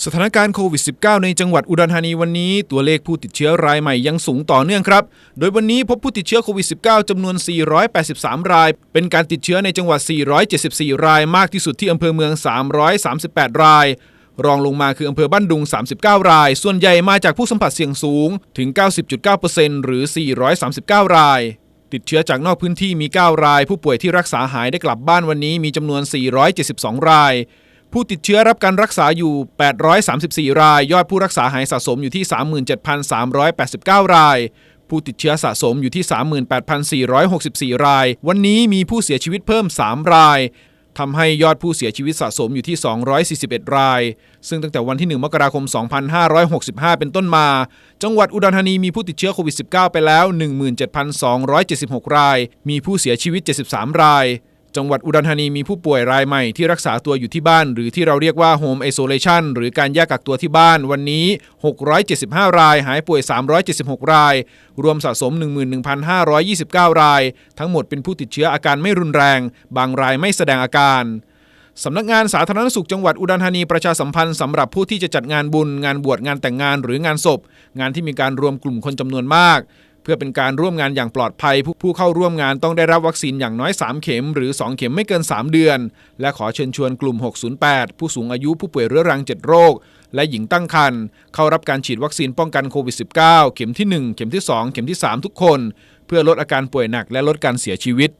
สถานการณ์โควิด -19 ในจังหวัดอุดรธานีวันนี้ ตัวเลขผู้ติดเชื้อรายใหม่ยังสูงต่อเนื่องครับ โดยวันนี้พบผู้ติดเชื้อโควิด -19 จำนวน 483 ราย เป็นการติดเชื้อในจังหวัด 474 ราย มากที่สุดที่อำเภอเมือง 338 ราย รองลงมาคืออำเภอบ้านดุง 39 ราย ส่วนใหญ่มาจากผู้สัมผัสเสี่ยงสูงถึง 90.9%หรือ 439 รายติดเชื้อจากนอกพื้นที่มี 9 ราย ผู้ป่วยที่รักษาหายได้กลับบ้านวันนี้มีจำนวน 472 ราย ผู้ติดเชื้อรับการรักษาอยู่ 834 ราย ยอดผู้รักษาหายสะสมอยู่ที่ 37,389 ราย ผู้ติดเชื้อสะสมอยู่ที่ 38,464 ราย วันนี้มีผู้เสียชีวิตเพิ่ม 3 รายทำให้ยอดผู้เสียชีวิตสะสมอยู่ที่ 241 ราย ซึ่งตั้งแต่วันที่ 1 มกราคม 2565 เป็นต้นมา จังหวัดอุดรธานีมีผู้ติดเชื้อโควิด -19 ไปแล้ว 17,276 ราย มีผู้เสียชีวิต 73 ราย จังหวัดอุดรธานีมีผู้ป่วยรายใหม่ที่รักษาตัวอยู่ที่บ้าน หรือที่เราเรียกว่า Home Isolation หรือการแยกกักตัวที่บ้านวันนี้ 675 ราย หายป่วย 376 ราย รวมสะสม 11,529 ราย ทั้งหมดเป็นผู้ติดเชื้ออาการไม่รุนแรง บางรายไม่แสดงอาการสำนักงานสาธารณสุขจังหวัดอุดรธานีประชาสัมพันธ์สำหรับผู้ที่จะจัดงานบุญ งานบวชงานแต่งงานหรืองานศพ งานที่มีการรวมกลุ่มคนจำนวนมาก เพื่อเป็นการร่วมงานอย่างปลอดภัยผู้ผู้เข้าร่วมงานต้องได้รับวัคซีนอย่างน้อย 3 เข็ม หรือ 2 เข็มไม่เกิน 3 เดือน และขอเชิญชวนกลุ่ม 608 ผู้สูงอายุผู้ป่วยเรื้อรัง 7 โรค และหญิงตั้งครรภ์เข้ารับการฉีดวัคซีนป้องกันโควิด -19 เข็มที่ 1 เข็มที่ 2 เข็มที่ 3 ทุกคน เพื่อลดอาการป่วยหนักและลดการเสียชีวิต